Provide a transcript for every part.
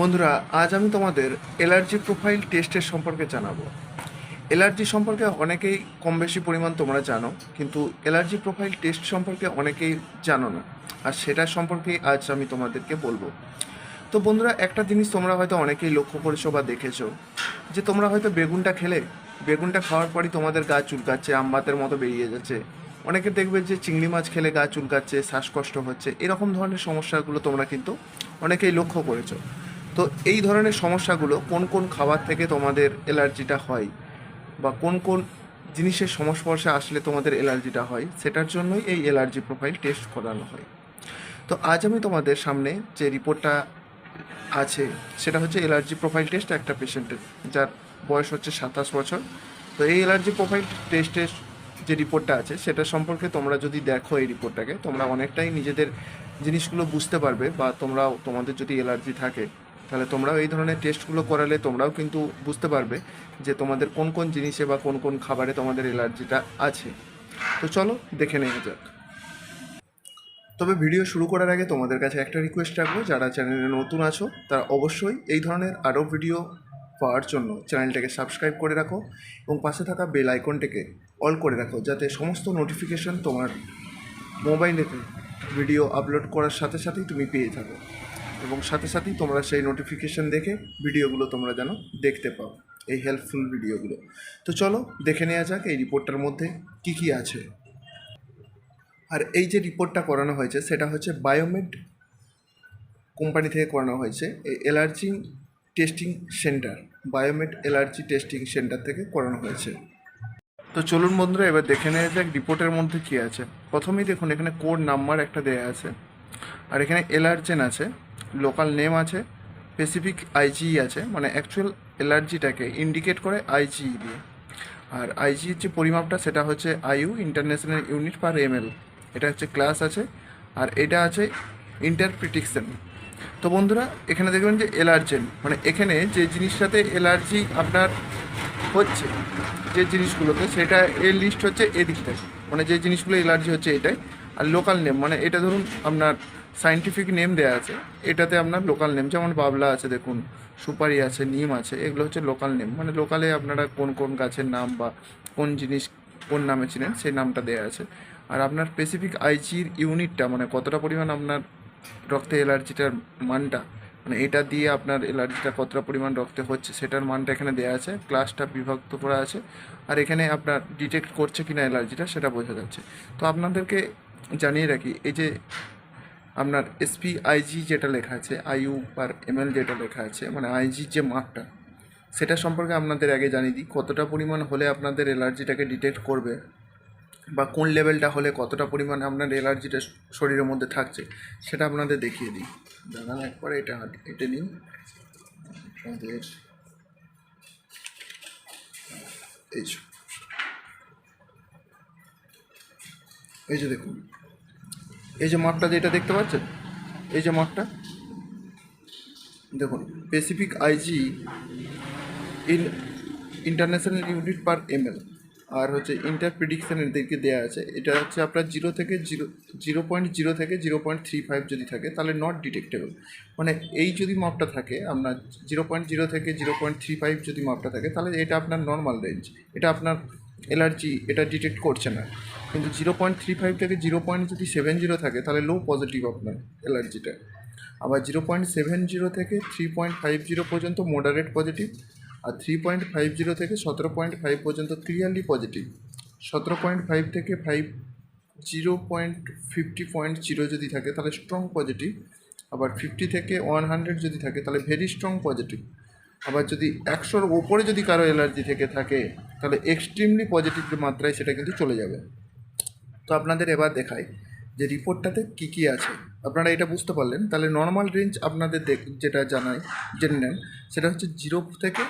বন্ধুরা, আজ আমি তোমাদের অ্যালার্জি প্রোফাইল টেস্টের সম্পর্কে জানাব। অ্যালার্জি সম্পর্কে অনেকেই কম বেশি পরিমাণ তোমরা জানো, কিন্তু অ্যালার্জি প্রোফাইল টেস্ট সম্পর্কে অনেকেই জানো না, আর সেটা সম্পর্কেই আজ আমি তোমাদেরকে বলব। তো বন্ধুরা, একটা জিনিস তোমরা হয়তো অনেকেই লক্ষ্য করেছ বা দেখেছ, যে তোমরা হয়তো বেগুনটা খেলে, বেগুনটা খাওয়ার পরই তোমাদের গা চুলকাচ্ছে আমবাতের মতো বেরিয়ে যাচ্ছে। অনেকে দেখবে যে চিংড়ি মাছ খেলে গা চুলকাচ্ছে, শ্বাসকষ্ট হচ্ছে, এরকম ধরনের সমস্যাগুলো তোমরা কিন্তু অনেকেই লক্ষ্য করেছ। তো এই ধরনের সমস্যাগুলো কোন কোন খাবার থেকে তোমাদের অ্যালার্জিটা হয়? বা কোন কোন জিনিসের সংস্পর্শে আসলে তোমাদের অ্যালার্জিটা হয়? সেটার জন্যই এই অ্যালার্জি প্রোফাইল টেস্ট করানো হয়। তো আজ আমি তোমাদের সামনে যে রিপোর্টটা আছে, সেটা হচ্ছে অ্যালার্জি প্রোফাইল টেস্ট একটা পেশেন্টের যার বয়স হচ্ছে সাতাশ বছর। তো এই অ্যালার্জি প্রোফাইল টেস্টের যে রিপোর্টটা আছে, সেটা সম্পর্কে তোমরা যদি দেখো এই রিপোর্টটাকে, তোমরা অনেকটাই নিজেদের জিনিসগুলো বুঝতে পারবে বা তোমরাও, তোমাদের যদি অ্যালার্জি থাকে তাহলে তোমরাও এই ধরনের টেস্টগুলো করালে তোমরাও কিন্তু বুঝতে পারবে যে তোমাদের কোন কোন জিনিসে বা কোন কোন খাবারে তোমাদের অ্যালার্জিটা আছে। তো চলো দেখে নেওয়া যাক। তবে ভিডিও শুরু করার আগে তোমাদের কাছে একটা রিকোয়েস্ট রাখব, যারা চ্যানেলে নতুন আছো, তারা অবশ্যই এই ধরনের আরও ভিডিও পাওয়ার জন্য চ্যানেলটাকে সাবস্ক্রাইব করে রাখো এবং পাশে থাকা বেল আইকনটাকে অল করে রাখো, যাতে সমস্ত নোটিফিকেশন তোমার মোবাইলেতে ভিডিও আপলোড করার সাথে সাথেই তুমি পেয়ে থাকো। এবং সাথে সাথেই তোমরা সেই নোটিফিকেশন দেখে ভিডিওগুলো তোমরা যেন দেখতে পাও, এই হেল্পফুল ভিডিওগুলো। তো চলো দেখে নেওয়া যাক এই রিপোর্টটার মধ্যে কী কী আছে। আর এই যে রিপোর্টটা করানো হয়েছে, সেটা হচ্ছে বায়োমেড কোম্পানি থেকে করানো হয়েছে এই allergy testing centre Biomed allergy testing centre থেকে করানো হয়েছে। তো চলুন বন্ধুরা, এবার দেখে নেওয়া যাক রিপোর্টের মধ্যে কী আছে। প্রথমেই দেখুন, এখানে কোড নাম্বার একটা দেয়া আছে, আর এখানে অ্যালার্জেন আছে। লোকাল নেম আছে স্পেসিফিক আইজিই আছে মানে অ্যাকচুয়াল অ্যালার্জিটাকে ইন্ডিকেট করে আইজিই দিয়ে। আর আইজির যে পরিমাপটা, সেটা হচ্ছে IU international unit per ml এটা হচ্ছে ক্লাস আছে, আর এটা আছে ইন্টারপ্রিটিকশন তো বন্ধুরা, এখানে দেখবেন যে অ্যালার্জেন মানে এখানে যে জিনিসটাতে অ্যালার্জি আপনার হচ্ছে, যে জিনিসগুলোতে, সেটা এর লিস্ট হচ্ছে এদিকটায়। মানে যে জিনিসগুলো অ্যালার্জি হচ্ছে এটাই আর লোকাল নেম মানে এটা ধরুন আপনার সাইন্টিফিক নেম দেওয়া আছে। এটাতে আপনার লোকাল নেম যেমন বাবলা আছে, দেখুন, সুপারি আছে, নিম আছে, এগুলো হচ্ছে লোকাল নেম মানে লোকালে আপনারা কোন কোন গাছের নাম বা কোন জিনিস কোন নামে চিনেন, সেই নামটা দেওয়া আছে। আর আপনার স্পেসিফিক আইজির ইউনিটটা মানে কতটা পরিমাণ আপনার রক্তে অ্যালার্জিটার মানটা মানে এটা দিয়ে আপনার অ্যালার্জিটা কতটা পরিমাণ রক্তে হচ্ছে, সেটার মানটা এখানে দেওয়া আছে ক্লাসটা বিভক্ত করা আছে। আর এখানে আপনার ডিটেক্ট করছে কিনা অ্যালার্জিটা, সেটা বোঝা যাচ্ছে। তো আপনাদেরকে জানিয়ে রাখি, এই যে আপনার এসপি আইজি যেটা লেখা আছে আইইউ পার এমএল যেটা লেখা আছে মানে আইজির যে মাপটা, সেটা সম্পর্কে আপনাদের আগে জানিয়ে দিই, কতটা পরিমাণ হলে আপনাদের অ্যালার্জিটাকে ডিটেক্ট করবে বা কোন লেভেলটা হলে কতটা পরিমাণ আপনার অ্যালার্জিটা শরীরের মধ্যে থাকছে, সেটা আপনাদের দেখিয়ে দিই। দাঁড়ান একবার, এটা এটা নিন। এই যে দেখুন এই যে মাপটা যেটা দেখতে পাচ্ছেন? এই যে মাপটা দেখুন specific IgE in international unit per ml আর হচ্ছে ইন্টার প্রিডিকশানের দিকে দেওয়া আছে। এটা হচ্ছে আপনার জিরো থেকে জিরো জিরো পয়েন্ট জিরো থেকে জিরো পয়েন্ট থ্রি ফাইভ যদি থাকে, তাহলে নট ডিটেক্টেবল মানে এই যদি মাপটা থাকে, আপনার জিরো পয়েন্ট জিরো থেকে জিরো পয়েন্ট থ্রি ফাইভ যদি মাপটা থাকে, তাহলে এটা আপনার নর্মাল রেঞ্জ এটা আপনার অ্যালার্জি এটা ডিটেক্ট করছে না। কিন্তু জিরো পয়েন্ট থ্রি ফাইভ থেকে জিরো পয়েন্ট যদি সেভেন জিরো থাকে, তাহলে লো পজিটিভ আপনার অ্যালার্জিটা আবার জিরো পয়েন্ট সেভেন জিরো থেকে থ্রি পয়েন্ট ফাইভ জিরো পর্যন্ত মোডারেট পজিটিভ আর থ্রি পয়েন্ট ফাইভ জিরো থেকে সতেরো পয়েন্ট ফাইভ পর্যন্ত ক্লিয়ারলি পজিটিভ সতেরো পয়েন্ট ফাইভ থেকে five zero point fifty point zero যদি থাকে, তাহলে স্ট্রং পজিটিভ আবার ফিফটি থেকে ওয়ান হান্ড্রেড যদি থাকে, তাহলে ভেরি স্ট্রং পজিটিভ আবার যদি একশোর ওপরে যদি কারও অ্যালার্জি থেকে থাকে, তাহলে এক্সট্রিমলি পজিটিভ মাত্রায় সেটা কিন্তু চলে যাবে। তো আপনাদের এবার দেখাই যে রিপোর্টটাতে কী কী আছে। আপনারা এটা বুঝতে পারলেন। তাহলে নর্মাল রেঞ্জ আপনাদের যেটা জানাই, জেনে নেন, সেটা হচ্ছে জিরো থেকে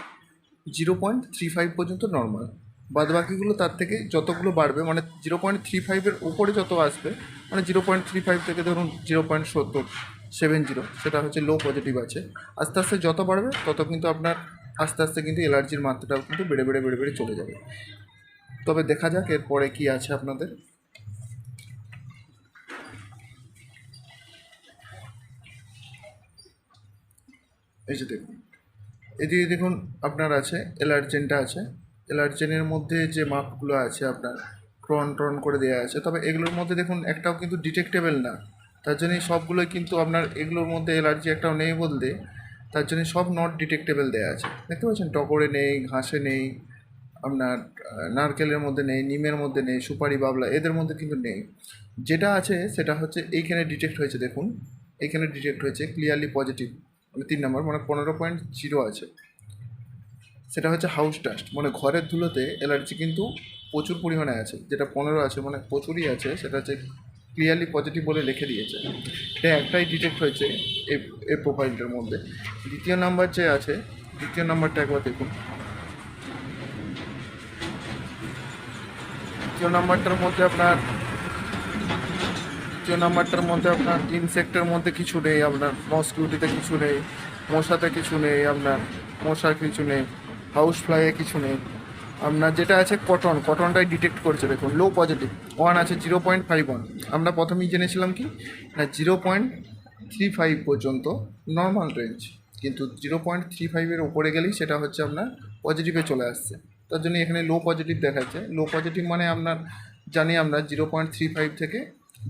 জিরো পয়েন্ট থ্রি ফাইভ পর্যন্ত নর্মাল বাদ বাকিগুলো তার থেকে যতগুলো বাড়বে মানে জিরো পয়েন্ট থ্রি ফাইভের ওপরে যত আসবে মানে জিরো পয়েন্ট থ্রি ফাইভ থেকে ধরুন জিরো পয়েন্ট সত্তর সেভেন জিরো, সেটা হচ্ছে লো পজিটিভ আছে। আস্তে আস্তে যত বাড়বে, তত কিন্তু আপনার আস্তে আস্তে কিন্তু অ্যালার্জির মাত্রাটাও কিন্তু বেড়ে বেড়ে বেড়ে বেড়ে চলে যাবে। তবে দেখা যাক এরপরে কী আছে আপনাদের। এই যে দেখুন এদিকে দেখুন আপনার আছে, এলার্জেনটা আছে। এলার্জেনের মধ্যে যে মাপগুলো আছে আপনার ট্রন ট্রন করে দেওয়া আছে। তবে এগুলোর মধ্যে দেখুন, একটাও কিন্তু ডিটেক্টেবল না। তার জন্যই সবগুলোই কিন্তু আপনার এগুলোর মধ্যে এলার্জি একটাও নেই বলতে, তার জন্য সব নট ডিটেক্টেবল দেওয়া আছে। দেখতে পাচ্ছেন? টগরে নেই, ঘাসে নেই, আপনার নারকেলের মধ্যে নেই, নিমের মধ্যে নেই, সুপারি, বাবলা, এদের মধ্যে কিন্তু নেই। যেটা আছে সেটা হচ্ছে এইখানে ডিটেক্ট হয়েছে, দেখুন। এইখানে ডিটেক্ট হয়েছে ক্লিয়ারলি পজিটিভ মানে তিন নম্বর মানে পনেরো পয়েন্ট জিরো আছে। সেটা হচ্ছে হাউস ডাস্ট মানে ঘরের ধুলোতে অ্যালার্জি কিন্তু প্রচুর পরিমাণে আছে। যেটা পনেরো আছে মানে প্রচুরই আছে, সেটা হচ্ছে ক্লিয়ারলি পজিটিভ বলে লিখে দিয়েছে। এটা একটাই ডিটেক্ট হয়েছে এই এই প্রোফাইলটার মধ্যে। দ্বিতীয় নাম্বার যে আছে, দ্বিতীয় নাম্বারটা একবার দেখুন। দ্বিতীয় নাম্বারটার মধ্যে আপনার, দ্বিতীয় নাম্বারটার মধ্যে আপনার ইনসেক্টের মধ্যে কিছু নেই, আপনার মসকিউটিতে কিছু নেই, মশাতে কিছু নেই, আপনার মশার কিছু নেই হাউস ফ্লাইয়ে কিছু নেই। আপনার যেটা আছে কটন কটনটাই ডিটেক্ট করছে, দেখুন লো পজিটিভ ওয়ান আছে জিরো পয়েন্ট ফাইভ ওয়ান আমরা প্রথমেই জেনেছিলাম কি? না জিরো পয়েন্ট থ্রি ফাইভ পর্যন্ত নর্মাল রেঞ্জ কিন্তু জিরো পয়েন্ট থ্রি ফাইভের ওপরে গেলেই সেটা হচ্ছে আপনার পজিটিভে চলে আসছে। তার জন্য এখানে লো পজিটিভ দেখাচ্ছে। লো পজিটিভ মানে আপনার, জানি আমরা জিরো পয়েন্ট থ্রি ফাইভ থেকে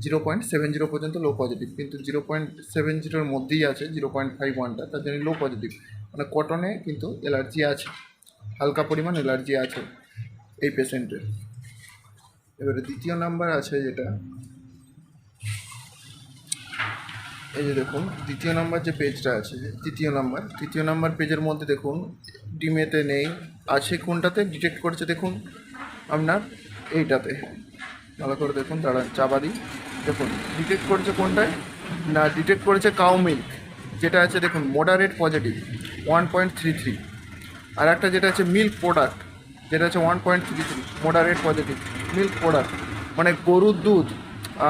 জিরো পয়েন্ট সেভেন জিরো পর্যন্ত লো পজিটিভ কিন্তু জিরো পয়েন্ট সেভেন জিরোর মধ্যেই আছে জিরো পয়েন্ট ফাইভ ওয়ানটা তার জন্য লো পজিটিভ মানে কটনে কিন্তু অ্যালার্জি আছে। হালকা পরিমাণ অ্যালার্জি আছে এই পেশেন্টের। এবারে দ্বিতীয় নাম্বার আছে যেটা। এই যে দেখুন, দ্বিতীয় নাম্বার যে পেজটা আছে, তৃতীয় নাম্বার তৃতীয় নাম্বার পেজের মধ্যে দেখুন, ডিমেতে নেই, আছে কোনটাতে? ডিটেক্ট করেছে দেখুন আপনার এইটাতে। ভালো করে দেখুন, দাঁড়ান চাবা দিই। দেখুন, ডিটেক্ট করেছে কোনটায়? না, ডিটেক্ট করেছে কাউ মিল্ক যেটা আছে দেখুন moderate positive one point three three আর একটা যেটা আছে মিল্ক প্রোডাক্ট যেটা হচ্ছে one point three three moderate positive milk product মানে গরুর দুধ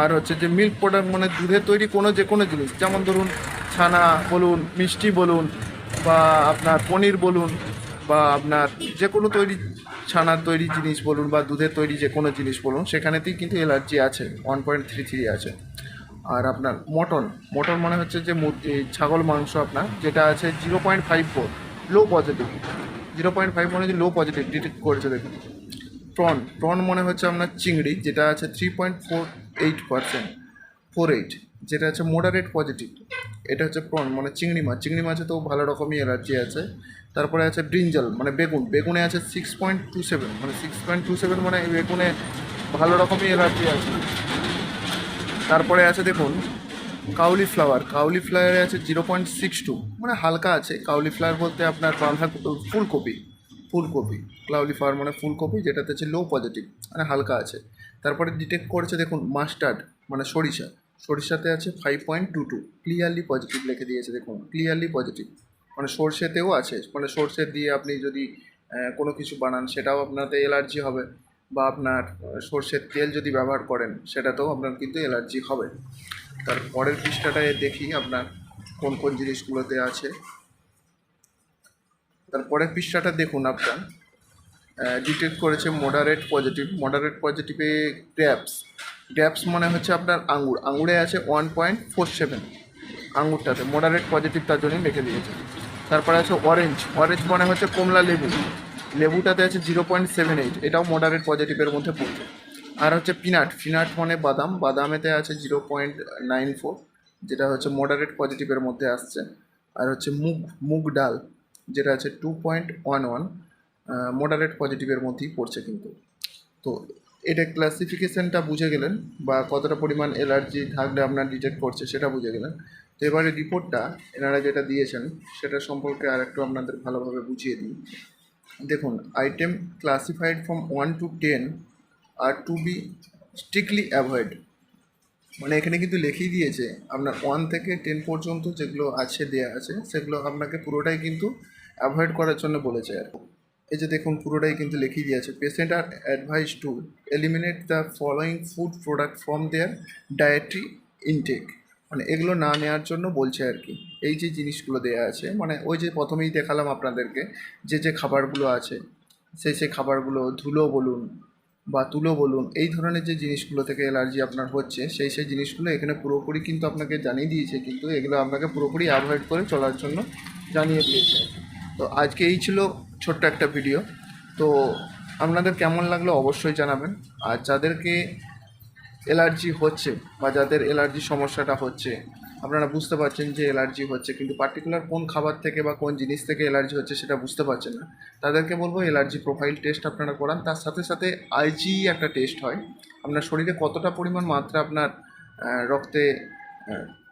আর হচ্ছে যে মিল্ক প্রোডাক্ট মানে দুধের তৈরি কোনো যে কোনো জিনিস, যেমন ধরুন ছানা বলুন, মিষ্টি বলুন, বা আপনার পনির বলুন, বা আপনার যে কোনো তৈরি ছানার তৈরি জিনিস বলুন, বা দুধের তৈরি যে কোনো জিনিস বলুন, সেখানেতেই কিন্তু অ্যালার্জি আছে ওয়ান পয়েন্ট থ্রি থ্রি আছে। আর আপনার মটন মটন মানে হচ্ছে যে ছাগল মাংস আপনার, যেটা আছে zero point five four low positive zero point five মানে লো পজিটিভ ডিটেক্ট করেছে দেখুন। প্রন প্রন মনে হচ্ছে আপনার চিংড়ি, যেটা আছে three point four eight percent four eight যেটা হচ্ছে মোডারেট পজিটিভ এটা হচ্ছে প্রন মানে চিংড়ি মাছ। চিংড়ি মাছে তো ভালো রকমই অ্যালার্জি আছে। তারপরে আছে ব্রিঞ্জাল মানে বেগুন, বেগুনে আছে সিক্স পয়েন্ট টু সেভেন মানে সিক্স পয়েন্ট টু সেভেন মানে বেগুনে ভালো রকমই অ্যালার্জি আছে। তারপরে আছে দেখুন কাউলি ফ্লাওয়ার কাউলি ফ্লাওয়ারে আছে জিরো পয়েন্ট সিক্স টু মানে হালকা আছে। কাউলি ফ্লাওয়ার বলতে আপনার বাঁধা ফুলকপি ফুলকপি ক্লাউলি ফ্লাওয়ার মানে ফুলকপি যেটাতে হচ্ছে লো পজিটিভ মানে হালকা আছে। তারপরে ডিটেক্ট করেছে দেখুন মাস্টার্ড মানে সরিষা, সরিষাতে আছে five point two two clearly positive লিখে দিয়েছে দেখুন ক্লিয়ারলি পজিটিভ মানে সর্ষেতেও আছে মানে সর্ষে দিয়ে আপনি যদি কোনো কিছু বানান সেটাও আপনাতে অ্যালার্জি হবে। বা আপনার সর্ষের তেল যদি ব্যবহার করেন, সেটাতেও আপনার কিন্তু অ্যালার্জি হবে। তার পরের পৃষ্ঠাটায় দেখি আপনার কোন কোন জিনিসগুলোতে আছে। তারপরের পৃষ্ঠাটা দেখুন আপনার। ডিটেক্ট করেছে মডারেট পজিটিভ মডারেট পজিটিভে গ্র্যাপস গ্র্যাপস মানে হচ্ছে আপনার আঙুর আঙুরে আছে ওয়ান পয়েন্ট ফোর সেভেন আঙুরটাতে মডারেট পজিটিভ তার জন্যই লিখে দিয়েছে। তারপরে আছে অরেঞ্জ অরেঞ্জ মানে হচ্ছে কমলা লেবু। লেবুটাতে আছে জিরো পয়েন্ট সেভেন এইট, এটাও মডারেট পজিটিভের মধ্যে পড়ছে। আর হচ্ছে পিনাট পিনাট মানে বাদাম, বাদামেতে আছে জিরো পয়েন্ট নাইন ফোর, যেটা হচ্ছে মডারেট পজিটিভের মধ্যে আসছে। আর হচ্ছে মুগ মুগ ডাল, যেটা আছে two point one one moderate পজিটিভের মধ্যেই পড়ছে কিন্তু। তো এটা ক্লাসিফিকেশনটা বুঝে গেলেন, বা কতটা পরিমাণ এলার্জি থাকলে আপনার ডিটেক্ট করছে সেটা বুঝে গেলেন। তো এবারে রিপোর্টটা এনারা যেটা দিয়েছেন, সেটা সম্পর্কে আর একটু আপনাদের ভালোভাবে বুঝিয়ে দিই। দেখুন item classified from one to ten R to be strictly avoid মানে এখানে কিন্তু লিখেই দিয়েছে, আপনার ওয়ান থেকে টেন পর্যন্ত যেগুলো আছে, দেয়া আছে, সেগুলো আপনাকে পুরোটাই কিন্তু অ্যাভয়েড করার জন্য বলেছে আর। এই যে দেখুন, পুরোটাই কিন্তু লিখিয়ে দিয়েছে। Patient R advise to eliminate the following food product from their dietary intake মানে এগুলো না নেওয়ার জন্য বলছে আর কি। এই যে জিনিসগুলো দেয়া আছে মানে ওই যে প্রথমেই দেখালাম আপনাদেরকে, যে যে খাবারগুলো আছে, সেই সেই খাবারগুলো ধুলো বলুন বা তুলো বলুন, এই ধরনের যে জিনিসগুলো থেকে অ্যালার্জি আপনার হচ্ছে, সেই সেই জিনিসগুলো এখানে পুরোপুরি কিন্তু আপনাকে জানিয়ে দিয়েছে, কিন্তু এগুলো আপনাকে পুরোপুরি অ্যাভয়েড করে চলার জন্য জানিয়ে দিয়েছে। তো আজকে এই ছিল ছোট্ট একটা ভিডিও। তো আপনাদের কেমন লাগল অবশ্যই জানাবেন। আর যাদেরকে অ্যালার্জি হচ্ছে বা যাদের অ্যালার্জি সমস্যাটা হচ্ছে, আপনারা বুঝতে পারছেন যে অ্যালার্জি হচ্ছে, কিন্তু পার্টিকুলার কোন খাবার থেকে বা কোন জিনিস থেকে অ্যালার্জি হচ্ছে সেটা বুঝতে পারছেন না। তাদেরকে বলব অ্যালার্জি প্রোফাইল টেস্ট আপনারা করান। তার সাথে সাথে আইজি একটা টেস্ট হয়। আপনার শরীরে কতটা পরিমাণ মাত্রা আপনার রক্তে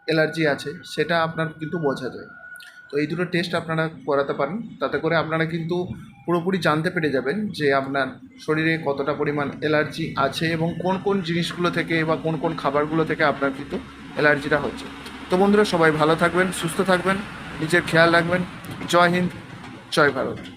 অ্যালার্জি আছে সেটা আপনার কিন্তু বোঝা যায়। তো এই দুটো টেস্ট আপনারা করাতে পারেন। তাতে করে আপনারা কিন্তু পুরোপুরি জানতে পেরে যাবেন যে আপনার শরীরে কতটা পরিমাণ অ্যালার্জি আছে এবং কোন কোন জিনিসগুলো থেকে বা কোন কোন খাবারগুলো থেকে আপনার কিন্তু অ্যালার্জিটা হচ্ছে। তো বন্ধুরা, সবাই ভালো থাকবেন, সুস্থ থাকবেন, নিজের খেয়াল রাখবেন। জয় হিন্দ, জয় ভারত।